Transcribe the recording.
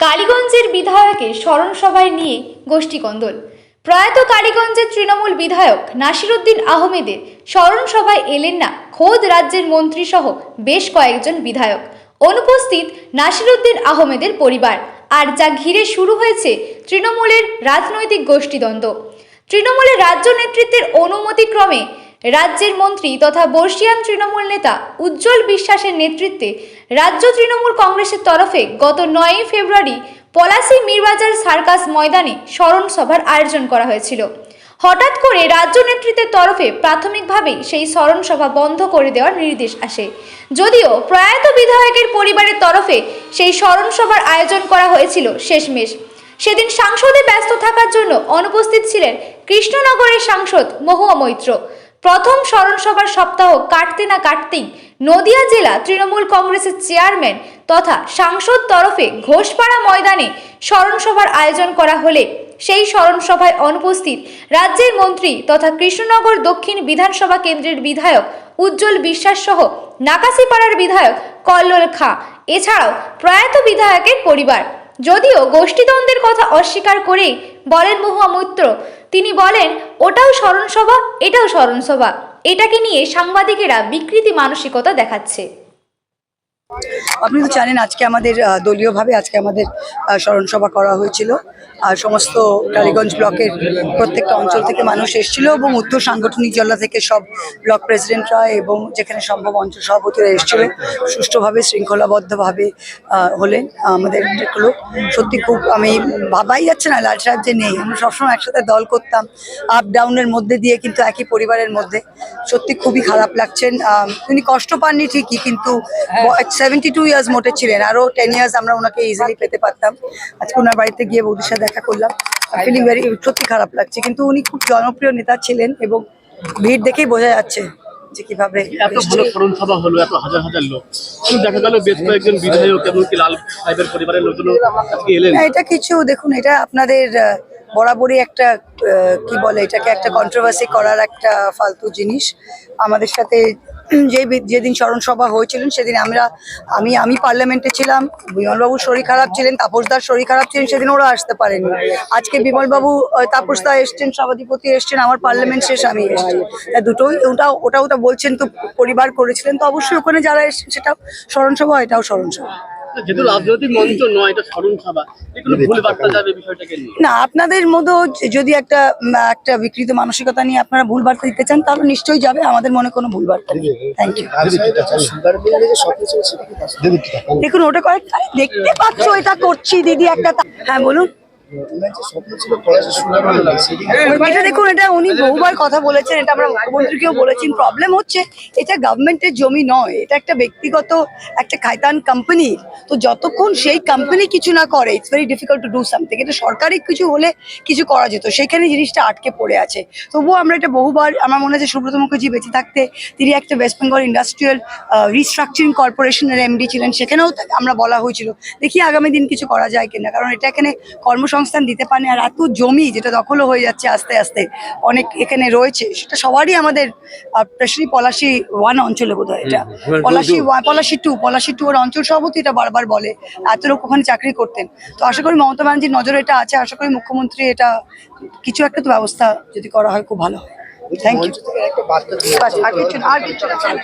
কালীগঞ্জের বিধায়কের স্মরণ সভায় নিয়ে গোষ্ঠী কন্দল প্রয়াত কালীগঞ্জের তৃণমূল বিধায়ক নাসিরুদ্দিন আহমেদের স্মরণ সভায় এলেন না খোদ রাজ্যের মন্ত্রী সহ বেশ কয়েকজন বিধায়ক। অনুপস্থিত নাসিরুদ্দিন আহমেদের পরিবার। আর যা ঘিরে শুরু হয়েছে তৃণমূলের রাজনৈতিক গোষ্ঠীদ্বন্দ্ব। তৃণমূলের রাজ্য নেতৃত্বের অনুমতিক্রমে রাজ্যের মন্ত্রী তথা বর্ষিয়ান তৃণমূল নেতা উজ্জ্বল বিশ্বাসের নেতৃত্বে রাজ্য তৃণমূল কংগ্রেসের তরফে গত নয়ই ফেব্রুয়ারি পলাশী মীরবাজার সার্কাস ময়দানে স্মরণ সভার আয়োজন করা হয়েছিল। হঠাৎ করে রাজ্য নেতৃত্বের তরফে প্রাথমিকভাবেই সেই স্মরণ সভা বন্ধ করে দেওয়ার নির্দেশ আসে। যদিও প্রয়াত বিধায়কের পরিবারের তরফে সেই স্মরণ সভার আয়োজন করা হয়েছিল শেষমেশ। সেদিন সাংসদে ব্যস্ত থাকার জন্য অনুপস্থিত ছিলেন কৃষ্ণনগরের সাংসদ মহুয়া মৈত্র। প্রথম স্মরণ সভার সপ্তাহ কাটতে না কাটতেই নদিয়া জেলা তৃণমূল কংগ্রেসের চেয়ারম্যান তথা সাংসদ তরফে ঘোষপাড়া ময়দানে স্মরণসভার আয়োজন করা হলে সেই স্মরণসভায় অনুপস্থিত রাজ্যের মন্ত্রী তথা কৃষ্ণনগর দক্ষিণ বিধানসভা কেন্দ্রের বিধায়ক উজ্জ্বল বিশ্বাস সহ নাকাশিপাড়ার বিধায়ক কল্লোল খাঁ। এছাড়াও প্রয়াত বিধায়কের পরিবার। যদিও গোষ্ঠীদ্বন্দ্বের কথা অস্বীকার করেই বলেন মহুয়া মৈত্র তিনি বলেন ওটাও স্মরণসভা এটাও স্মরণসভা। এটাকে নিয়ে সাংবাদিকেরা বিকৃতি মানসিকতা দেখাচ্ছে। আপনি তো জানেন আজকে আমাদের দলীয়ভাবে আজকে আমাদের স্মরণসভা করা হয়েছিল। আর সমস্ত টালিগঞ্জ ব্লকের প্রত্যেকটা অঞ্চল থেকে মানুষ এসেছিল এবং উত্তর সাংগঠনিক জেলা থেকে সব ব্লক প্রেসিডেন্টরা এবং যেখানে সম্ভব অঞ্চল সভাপতিরা এসেছিল সুষ্ঠুভাবে শৃঙ্খলাবদ্ধভাবে হলেন আমাদের এগুলো সত্যি খুব আমি ভাবাই যাচ্ছে না লাল সাহেব যে নেই। আমরা সবসময় একসাথে দল করতাম আপ ডাউনের মধ্যে দিয়ে কিন্তু একই পরিবারের মধ্যে। সত্যি খুবই খারাপ লাগছেন। উনি কষ্ট পাননি ঠিকই কিন্তু সেভেন্টি টু ইয়ার্স মোটে ছিলেন। আরও টেন ইয়ার্স আমরা ওনাকে ইজিলি পেতে পারতাম। আজকে ওনার বাড়িতে গিয়ে বৌদির সাথে দেখা করলাম। ফিলিং ভেরি সত্যি খারাপ লাগছে। কিন্তু উনি খুব জনপ্রিয় নেতা ছিলেন এবং ভিড় দেখেই বোঝা যাচ্ছে যে কীভাবে এত ভালো স্মরণ সভা হলো এত হাজার হাজার লোক। দেখা গেল বেশ কয়েকজন বিধায়ক এমনকি লাল সাহেবের পরিবারের লোকজন আজকে এলেন। এটা কিছু দেখুন এটা আপনাদের বরাবরই একটা কি বলে এটাকে একটা কন্ট্রোভার্সি করার একটা ফালতু জিনিস। আমাদের সাথে যে যেদিন স্মরণ সভা হয়েছিলেন, সেদিন আমরা, আমি আমি পার্লামেন্টে ছিলাম, বিমলবাবু শরীর খারাপ ছিলেন তাপসদার শরীর খারাপ ছিলেন, সেদিন ওরা আসতে পারেনি আজকে বিমলবাবু তাপসদা এসছেন, সভাধিপতি এসছেন, আমার পার্লামেন্ট শেষ, আমি এসছি। দুটোই ওটা ওটা ওটা বলছেন তো, পরিবার করেছিলেন, তো অবশ্যই ওখানে যারা এসছেন, সেটাও স্মরণ সভা এটাও স্মরণ সভা যেহেতু রাজনৈতিক মঞ্চ নয় এটা স্মরণ সভা এগুলো ভুল বার্তা যাবে বিষয়টাকে নিয়ে। না আপনাদের মধ্যেও যদি একটা একটা বিকৃত মানসিকতা নিয়ে আপনারা ভুল বার্তা দিতে চান তাহলে নিশ্চয়ই যাবে আমাদের মনে কোনো ভুল বার্তা নেই। থ্যাংক ইউ দেখুন ওটা কয়েক দেখতে পাচ্ছ এটা করছি দিদি একটা হ্যাঁ বলুন। এটা দেখুন এটা উনি বহুবার কথা বলেছেন এটা আমরা মুখ্যমন্ত্রীকেও বলেছেন প্রবলেম হচ্ছে এটা গভর্নমেন্টের জমি নয় এটা একটা ব্যক্তিগত একটা খাইতান কোম্পানি তো যতক্ষণ সেই কোম্পানি কিছু না করে it's very difficult to do something এটা সরকারি কিছু হলে কিছু করা যেত সেখানে জিনিসটা আটকে পড়ে আছে। তবুও আমরা এটা বহুবার আমার মনে হয় যে সুব্রত মুখার্জি বেঁচে থাকতে তিনি একটা ওয়েস্ট বেঙ্গল ইন্ডাস্ট্রিয়াল রিস্ট্রাকচারিং কর্পোরেশনের এমডি ছিলেন সেখানেও আমরা বলা হয়েছিল দেখি আগামী দিন কিছু করা যায় কিনা কারণ এটা এখানে কর্মসংস্থান দিতে পারে আর এত জমি যেটা দখলও হয়ে যাচ্ছে আস্তে আস্তে অনেক এখানে রয়েছে সেটা সবারই আমাদের স্পেশালি পলাশি ওয়ান অঞ্চলে বোধ হয় এটা Palashi one Palashi two Palashi two এর অঞ্চল সভাপতি এটা বারবার বলে এত লোক ওখানে চাকরি করতেন। তো আশা করি মমতা ব্যানার্জির নজরে এটা আছে আশা করি মুখ্যমন্ত্রী এটা কিছু একটা তো ব্যবস্থা যদি করা হয় খুব ভালো হয়। থ্যাংক ইউ আর কিছু আর কিছু না।